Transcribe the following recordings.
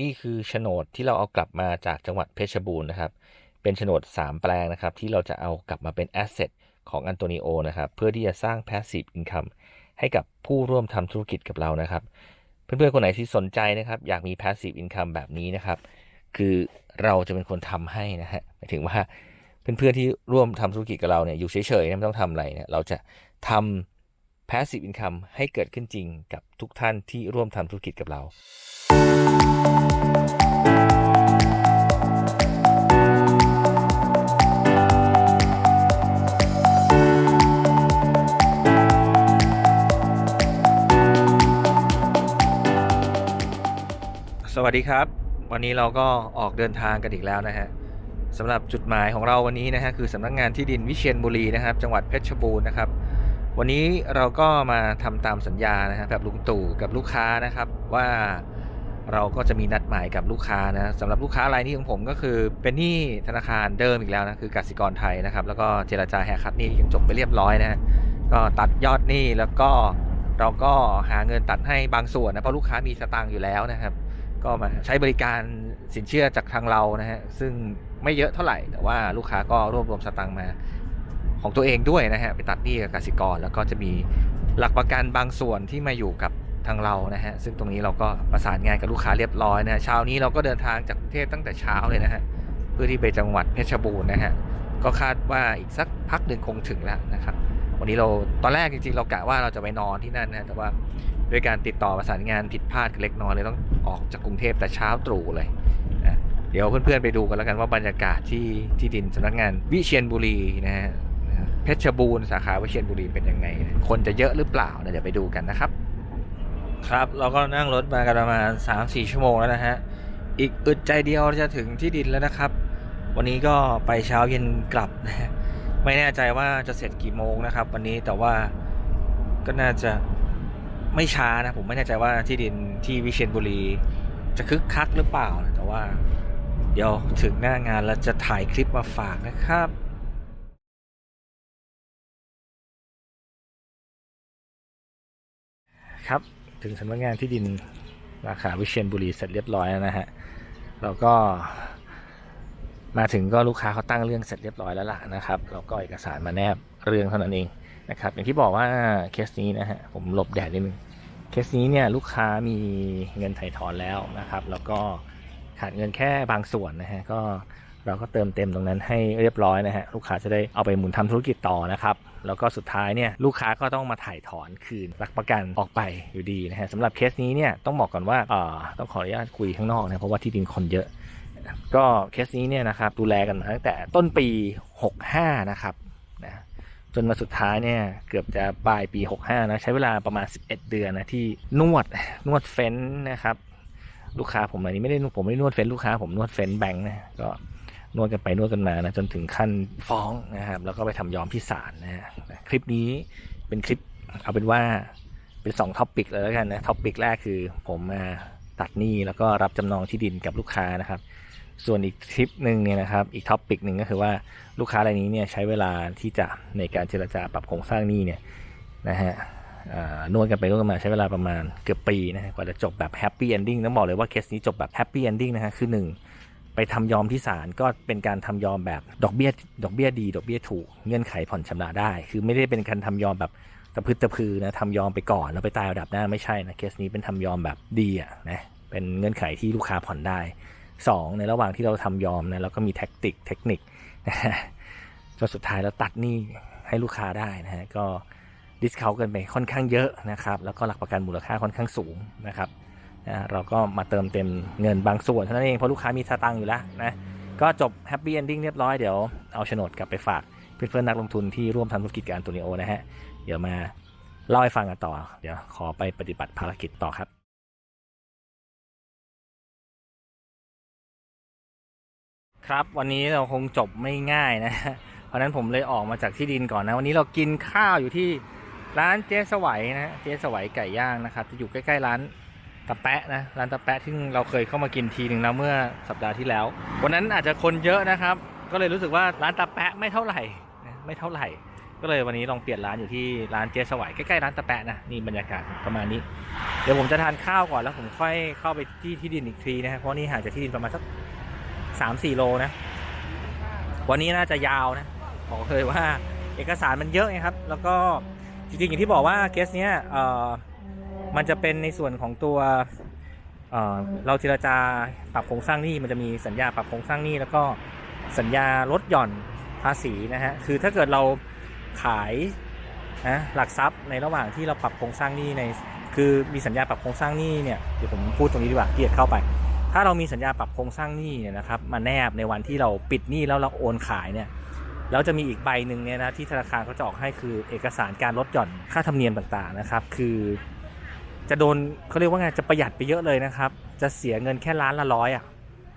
นี่คือโฉนดที่เราเอากลับมาจากจังหวัดเพชรบูรณ์นะครับ เป็นโฉนด 3 แปลงนะครับ ที่เราจะเอากลับมาเป็นแอสเซทของอันโตนิโอนะครับ เพื่อที่จะสร้าง Passive Income ให้กับผู้ร่วมทำธุรกิจกับเรานะครับ เพื่อนๆคนไหนที่สนใจนะครับ อยากมี Passive Income แบบนี้นะครับ คือเราจะเป็นคนทำให้นะฮะหมายถึงว่าเพื่อนๆที่ร่วมทำธุรกิจกับเราเนี่ยอยู่เฉยๆไม่ต้องทำอะไรเนี่ยเราจะทำ Passive Income ให้เกิดขึ้นจริงกับทุกท่านที่ร่วมทำธุรกิจกับเรา สวัสดีครับ วันนี้เราก็ออกเดินทางกันอีกแล้วนะฮะสำหรับจุดหมายของเราวันนี้นะฮะคือสำนักงานที่ดินวิเชียรบุรีนะครับ จังหวัดเพชรบูรณ์นะครับ วันนี้เราก็มาทำตามสัญญานะฮะแบบลุงตู่กับลูกค้านะครับ ว่าเราก็จะมีนัดหมายกับลูกค้านะสำหรับลูกค้ารายนี้ของผมก็คือ เป็นหนี้ธนาคารเดิมอีกแล้วนะคือกสิกรไทยนะครับ แล้วก็เจรจาแหกคัดหนี้ยังจบไปเรียบร้อยนะก็ตัดยอดหนี้แล้วก็เราก็หาเงินตัดให้บางส่วนนะเพราะลูกค้ามีสตางค์อยู่แล้วนะครับ ก็มาใช้บริการสินเชื่อจากทางเรานะฮะซึ่งไม่เยอะเท่าไหร่แต่ว่าลูกค้าก็รวบรวมสตังค์มา ของตัวเองด้วยนะฮะไปตัดหนี้กับกสิกร แล้วก็จะมีหลักประกันบางส่วนที่มาอยู่กับทางเรานะฮะซึ่งตรงนี้เราก็ประสานงานกับลูกค้าเรียบร้อยนะเช้านี้เราก็เดินทางจากกรุงเทพตั้งแต่เช้าเลยนะฮะเพื่อที่ไปจังหวัดเพชรบูรณ์นะฮะก็คาดว่าอีกสักพักหนึ่งคงถึงแล้วนะครับวันนี้เราตอนแรกจริงๆ เรากะว่าเราจะไปนอนที่นั่นนะแต่ว่าด้วยการติดต่อประสานงานผิดพลาดเล็กน้อยเลยต้องออกจากกรุงเทพแต่เช้าตรู่เลยนะเดี๋ยวเพื่อนๆไปดูกันแล้วกันว่าบรรยากาศที่ที่ดินสำนักงานวิเชียรบุรีนะฮะ เพชรบูรณ์สาขาวิเชียรบุรีเป็นยังไง คนจะเยอะหรือเปล่าเดี๋ยวไปดูกันนะครับ ครับเราก็นั่งรถมากันประมาณ 3-4 ชั่วโมงแล้วนะฮะอีกอึดใจเดียวจะถึงที่ดินแล้วนะครับ วันนี้ก็ไปเช้าเย็นกลับนะฮะไม่แน่ใจว่าจะเสร็จกี่โมงนะครับ วันนี้แต่ว่าก็น่าจะไม่ช้านะผมไม่แน่ใจว่าที่ดินที่วิเชียรบุรี จะคึกคักหรือเปล่านะแต่ว่า เดี๋ยวถึงหน้างานแล้วจะถ่ายคลิปมาฝากนะครับ ครับ ถึงสำนักงานที่ดินราคาวิเชียรบุรีเสร็จเรียบร้อยแล้วนะฮะเราก็ มาถึงก็ลูกค้าเขาตั้งเรื่องเสร็จเรียบร้อยแล้วล่ะนะครับแล้วก็เอกสารมาแนบเรื่องเท่านั้นเองนะครับอย่างที่บอกว่าเคสนี้นะฮะผมหลบแดดนิดนึงเคสนี้เนี่ยลูกค้ามีเงินไถ่ถอนแล้วนะครับ แล้วก็ขาดเงินแค่บางส่วนนะฮะก็ เราก็เติมเต็มตรงนั้นให้เรียบร้อยนะฮะลูกค้าจะได้เอาไปหมุนทำธุรกิจต่อนะครับแล้วก็สุดท้ายเนี่ยลูกค้าก็ต้องมาถ่ายถอนคืนหลักประกันออกไปอยู่ดีนะฮะสำหรับเคสนี้เนี่ยต้องบอกก่อนว่าเอ่อต้องขออนุญาตคุยข้างนอกนะเพราะว่าที่ดินคนเยอะ ก็เคสนี้เนี่ยนะครับดูแลกันมาตั้งแต่ต้นปี 65 นะครับนะจนมาสุดท้ายเนี่ยเกือบจะปลายปี 65 นะใช้เวลาประมาณ 11 เดือนนะที่นวดนวดเฟ้นนะครับลูกค้าผมอันนี้ไม่ได้ผมไม่ได้นวดเฟ้นลูกค้าผมนวดเฟ้นแบงค์นะก็ นวดกันไปนวดกันมานะจนถึงขั้นฟ้องนะครับ แล้วก็ไปทำยอมที่ศาลนะฮะคลิปนี้เป็นคลิปเอาเป็นว่าเป็น2ท็อปิกเลยแล้วกันนะท็อปิกแรกคือผมมาตัดหนี้แล้วก็รับจำนองที่ดินกับลูกค้านะครับ ส่วนอีกทริปหนึ่งเนี่ยนะครับ อีกท็อปปิกหนึ่งก็คือว่าลูกค้ารายนี้เนี่ยใช้เวลาที่จะในการเจรจาปรับโครงสร้างหนี้เนี่ยนะฮะนวดกันไปนวดกันมาใช้เวลาประมาณเกือบปีนะกว่าจะจบแบบแฮปปี้เอนดิ้งต้องบอกเลยว่าเคสนี้จบแบบแฮปปี้เอนดิ้งนะฮะคือหนึ่ง ทำยอมที่ศาลก็เป็นการทำยอมแบบดอกเบี้ยดอกเบี้ยดี ดอกเบี้ยถูกเงื่อนไขผ่อนชำระได้ คือไม่ได้เป็นการทำยอมแบบตะพึดตะพือนะทำยอมไปก่อนแล้วไปตายระดับหน้าไม่ใช่นะเคสนี้เป็นทำยอมแบบดีอะนะเป็นเงื่อนไขที่ลูกค้าผ่อนได้สองในระหว่างที่เราทำยอมนะเราก็มีแท็กติกเทคนิคนะฮะจนสุดท้ายเราตัดหนี้ให้ลูกค้าได้นะฮะก็ดิสเคากันไปค่อนข้างเยอะนะครับแล้วก็หลักประกันมูลค่าค่อนข้างสูงนะครับ เราก็มาเติมเต็มเงินบางส่วนเท่านั้นเองเพราะลูกค้ามีสตังค์อยู่แล้วนะก็จบแฮปปี้เอนดิ้งเรียบร้อยเดี๋ยวเอาโฉนดกลับไปฝากเพื่อนๆนักลงทุนที่ร่วมทำธุรกิจกับอันโตนิโอนะฮะเดี๋ยวมาเล่าให้ฟังกันต่อ เดี๋ยวขอไปปฏิบัติภารกิจต่อครับครับวันนี้เราคงจบไม่ง่ายนะ เพราะฉะนั้นผมเลยออกมาจากที่ดินก่อนนะ วันนี้เรากินข้าวอยู่ที่ร้านเจ๊สวัยนะเจ๊สวัยไก่ย่างนะครับ จะอยู่ใกล้ ๆ ร้าน ตะแปะนะร้านตะแปะที่เราเคยเข้ามากินทีหนึ่งแล้วเมื่อสัปดาห์ที่แล้ว วันนั้นอาจจะคนเยอะนะครับ ก็เลยรู้สึกว่าร้านตะแปะไม่เท่าไหร่ไม่เท่าไหร่ ก็เลยวันนี้ลองเปลี่ยนร้านอยู่ที่ร้านเจสวัยใกล้ๆร้านตะแปะนะนี่บรรยากาศประมาณนี้ เดี๋ยวผมจะทานข้าวก่อนแล้วผมค่อยเข้าไปที่ที่ดินอีกทีนะเพราะนี่ห่างจากที่ดินประมาณสักสามสี่โลนะวันนี้น่าจะยาวนะบอกเลยว่าเอกสารมันเยอะไงครับ แล้วก็จริงๆอย่างที่บอกว่าเคสเนี้ยเอ่อ มันจะเป็นในส่วนของตัวเเราเจรจาปรับโครงสร้างหนี้มันจะมีสัญญาปรับโครงสร้างหนี้แล้วก็สัญญาลดหย่อนภาษีนะฮะคือถ้าเกิดเราขายนะหลักทรัพย์ในระหว่างที่เราปรับโครงสร้างหนี้ใน คือมีสัญญาปรับโครงสร้างหนี้เนี่ยเดี๋ยวผมพูดตรงนี้ดีกว่าเกียดเข้าไป ถ้าเรามีสัญญาปรับโครงสร้างหนี้เนี่ยนะครับมาแนบในวันที่เราปิดหนี้แล้วเราโอนขายเนี่ยแล้วจะมีอีกใบหนึ่งเนี่ยนะที่ธนาคารเขาจะออกให้คือเอกสารการลดหย่อนค่าธรรมเนียมต่างๆนะครับ คือ จะโดนเขาเรียกว่าไงจะประหยัดไปเยอะเลยนะครับ จะเสียเงินแค่ล้านละร้อยอะ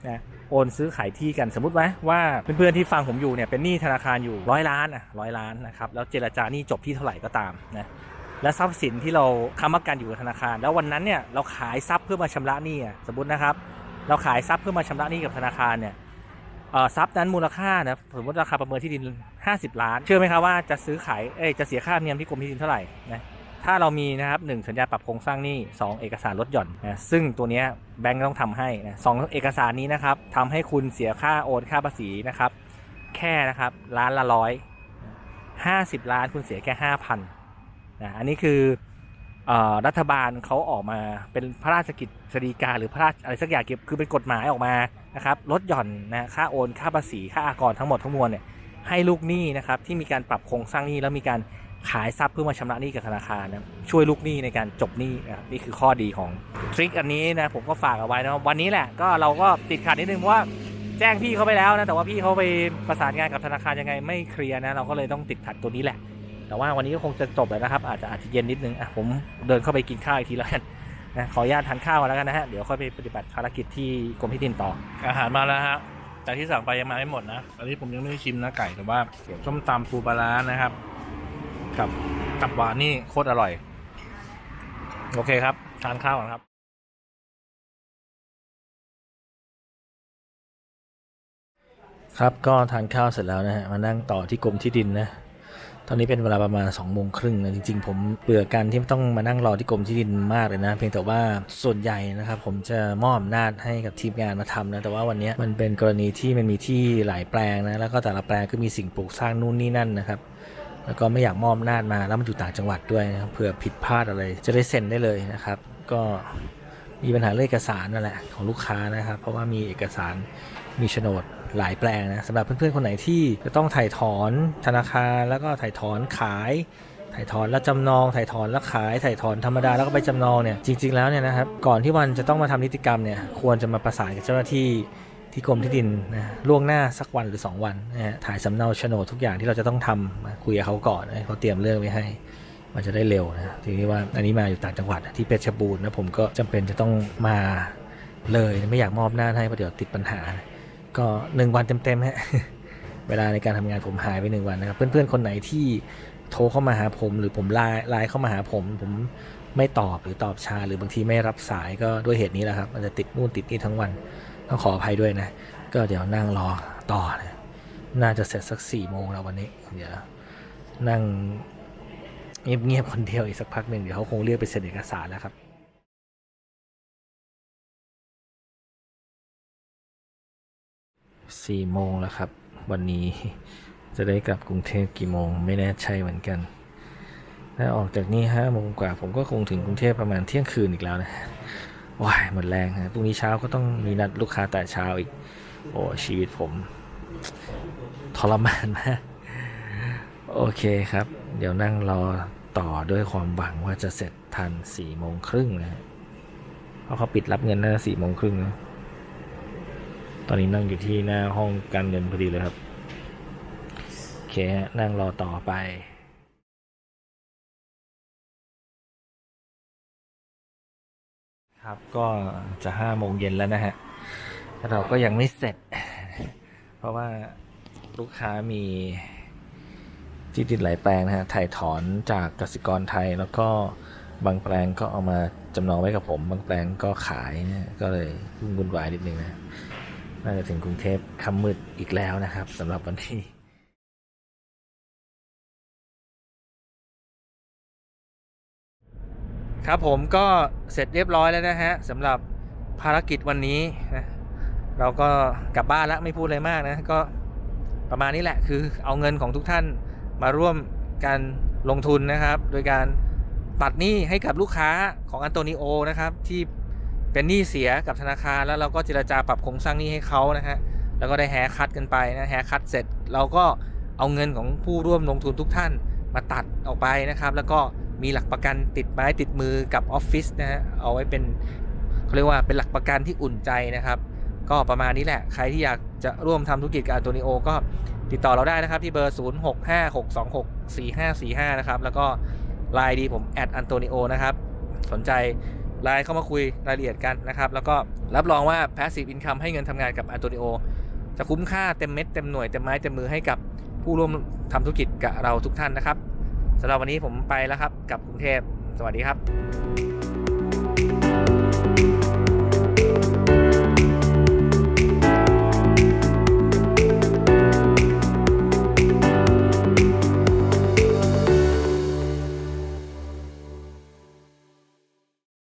นะโอนซื้อขายที่กันสมมติไหมว่าเพื่อนๆที่ฟังผมอยู่เนี่ยเป็นหนี้ธนาคารอยู่ร้อยล้านอะร้อยล้านนะครับแล้วเจรจาหนี้จบที่เท่าไหร่ก็ตามนะและทรัพย์สินที่เราค้ำประกันอยู่กับธนาคาร แล้ววันนั้นเนี่ยเราขายทรัพย์เพื่อมาชำระหนี้อะสมมตินะครับ เราขายทรัพย์เพื่อมาชำระหนี้กับธนาคารเนี่ยทรัพย์นั้นมูลค่านะสมมติราคาประเมินที่ดิน 50 ล้าน เชื่อไหมครับว่าจะซื้อขายเอ้ยจะเสียค่าธรรมเนียมที่กรมที่ดินเท่าไหร่นะ ถ้าเรามีนะครับหนึ่งสัญญาปรับโครงสร้างหนี้สองเอกสารลดหย่อนนะซึ่งตัวนี้แบงก์ต้องทำให้นะสองเอกสารนี้นะครับทำให้คุณเสียค่าโอนค่าภาษีนะครับแค่นะครับล้านละร้อยห้าสิบล้านคุณเสียแค่ห้าพันนะอันนี้คืออรัฐบาลเขาออกมาเป็นพระราชกิจสฎีกาหรือพระราชอะไรสักอย่างเกี่ยวคือเป็นกฎหมายออกมานะครับลดหย่อนนะค่าโอนค่าภาษีค่าอากรทั้งหมดทั้งมวลเนี่ยให้ลูกหนี้นะครับที่มีการปรับโครงสร้างหนี้แล้วมีการ ขายทรัพย์เพื่อมาชำระหนี้กับธนาคารนะช่วยลูกหนี้ในการจบหนี้นะครับนี่คือข้อดีของทริคอันนี้นะผมก็ฝากเอาไว้นะวันนี้แหละก็เราก็ติดขัดนิดนึงเพราะว่าแจ้งพี่เขาไปแล้วนะแต่ว่าพี่เขาไปประสานงานกับธนาคารยังไงไม่เคลียร์นะเราก็เลยต้องติดขัดตัวนี้แหละ แต่ว่าวันนี้ก็คงจะจบแล้วนะครับ อาจจะอาจจะเย็นนิดนึงอะผมเดินเข้าไปกินข้าวอีกทีแล้วกันนะขออนุญาตทานข้าวก่อนแล้วกันนะฮะเดี๋ยวค่อยไปปฏิบัติภารกิจที่กรมที่ดินต่ออาหารมาแล้วฮะแต่ที่สั่งไปยังมาไม่หมดนะอันนี้ผมยังไม่ได้ชิมนะไก่แต่ว่าส้มตำปูปลาร้านะครับ กับกับหวานนี่โคตรอร่อย โอเคครับ ทานข้าวก่อนครับครับก็ทานข้าวเสร็จแล้วนะฮะมานั่งต่อที่กรมที่ดินนะตอนนี้เป็นเวลาประมาณ2องโมงครึ่งนะจริงๆ ผมเบื่อการที่ต้องมานั่งรอที่กรมที่ดินมากเลยนะ เพียงแต่ว่าส่วนใหญ่นะครับผมจะมอบอำนาจให้กับทีมงานมาทำนะแต่ว่าวันนี้มันเป็นกรณีที่มันมีที่หลายแปลงนะแล้วก็แต่ละแปลงก็มีสิ่งปลูกสร้างนู่นนี่นั่นนะครับ แล้วก็ไม่อยากมอบนาจมาแล้วมันอยู่ต่างจังหวัดด้วยนะครับเผื่อผิดพลาดอะไรจะได้เซ็นได้เลยนะครับ ก็มีปัญหาเรื่องเอกสารนั่นแหละของลูกค้านะครับ เพราะว่ามีเอกสารมีโฉนดหลายแปลงนะสำหรับเพื่อนๆคนไหนที่จะต้องถ่ายถอนธนาคารแล้วก็ถ่ายถอนขาย ถ่ายถอนแล้วจำนองถ่ายถอนแล้วขายถ่ายถอนธรรมดาแล้วก็ไปจำนองเนี่ยจริง ๆแล้วเนี่ยนะครับก่อนที่วันจะต้องมาทำนิติกรรมเนี่ยควรจะมาประสานกับเจ้าหน้าที่ ที่กรมที่ดินนะล่วงหน้าสักวันหรือ 2 วันนะฮะถ่ายสำเนาโฉนดทุกอย่างที่เราจะต้องทำมาคุยกับเขาก่อนเขาเตรียมเรื่องไว้ให้ มันจะได้เร็วนะทีนี้ว่าอันนี้มาอยู่ต่างจังหวัดที่เพชรบูรณ์นะผมก็จำเป็นจะต้องมาเลยไม่อยากมอบหน้าให้เพราะเดี๋ยวติดปัญหา ก็หนึ่งวันเต็มๆฮะเวลาในการทำงานผมหายไปหนึ่งวันนะครับเพื่อนๆคนไหนที่โทรเข้ามาหาผมหรือผมไลน์ไลน์เข้ามาหาผม ผมไม่ตอบหรือตอบช้าหรือบางทีไม่รับสายก็ด้วยเหตุนี้แหละครับมันจะติดนู่นติดนี่ทั้งวัน ต้องขออภัยด้วยนะ ก็เดี๋ยวนั่งรอต่อนะน่าจะเสร็จสักสี่โมงแล้ววันนี้ เดี๋ยวนั่งเงียบๆคนเดียวอีกสักพักหนึ่งเดี๋ยวเขาคงเรียกไปเซ็นเอกสารแล้วครับสี่โมงแล้วครับ วันนี้จะได้กลับกรุงเทพกี่โมง ไม่แน่ใจเหมือนกัน ถ้าออกจากนี่ห้าโมงกว่า ผมก็คงถึงกรุงเทพประมาณเที่ยงคืนอีกแล้วนะ ว้ายหมดแรงฮะพรุ่งนี้เช้าก็ต้องมีนัดลูกค้าแต่เช้าอีก โอ้ชีวิตผมทรมานมาก โอเคครับ เดี๋ยวนั่งรอต่อด้วยความหวังว่าจะเสร็จทันสี่โมงครึ่งนะเพราะเขาปิดรับเงินน่าจะสี่โมงครึ่งนะตอนนี้นั่งอยู่ที่หน้าห้องการเงินพอดีเลยครับ โอเคนั่งรอต่อไป ครับก็จะห้าโมงเย็นแล้วนะฮะเราก็ยังไม่เสร็จ เพราะว่าลูกค้ามีที่ดินหลายแปลงนะฮะถ่ายถอนจากกสิกรไทย แล้วก็บางแปลงก็เอามาจำนองไว้กับผม บางแปลงก็ขายนะก็เลยวุ่นวายนิดนึงนะน่าจะถึงกรุงเทพค่ำมืดอีกแล้วนะครับสำหรับวันที่ ครับผมก็เสร็จเรียบร้อยแล้วนะฮะสำหรับภารกิจวันนี้นะเราก็กลับบ้านแล้วไม่พูดอะไรมากนะ ก็ประมาณนี้แหละคือเอาเงินของทุกท่านมาร่วมการลงทุนนะครับ โดยการตัดหนี้ให้กับลูกค้าของอันโตนิโอนะครับ ที่เป็นหนี้เสียกับธนาคารแล้วเราก็เจรจาปรับโครงสร้างหนี้ให้เขานะฮะแล้วก็ได้แฮคัดกันไปนะแฮคัดเสร็จเราก็เอาเงินของผู้ร่วมลงทุนทุกท่านมาตัดออกไปนะครับ แล้วก็ มีหลักประกันติดไม้ติดมือกับออฟฟิศนะฮะเอาไว้เป็นเขาเรียกว่าเป็นหลักประกันที่อุ่นใจนะครับ ก็ประมาณนี้แหละ ใครที่อยากจะร่วมทำธุรกิจกับอันโตนิโอก็ติดต่อเราได้นะครับที่เบอร์ 0656264545 นะครับ แล้วก็ไลน์ดีผมแอดอันโตนิโอนะครับ สนใจไลน์เข้ามาคุยรายละเอียดกันนะครับ แล้วก็รับรองว่า Passive Income ให้เงินทำงานกับอันโตนิโอจะคุ้มค่าเต็มเม็ดเต็มหน่วยเต็มไม้เต็มมือให้กับผู้ร่วมทำธุรกิจกับเราทุกท่านนะครับ สำหรับวันนี้ผมไปแล้วครับ กับกรุงเทพ สวัสดีครับ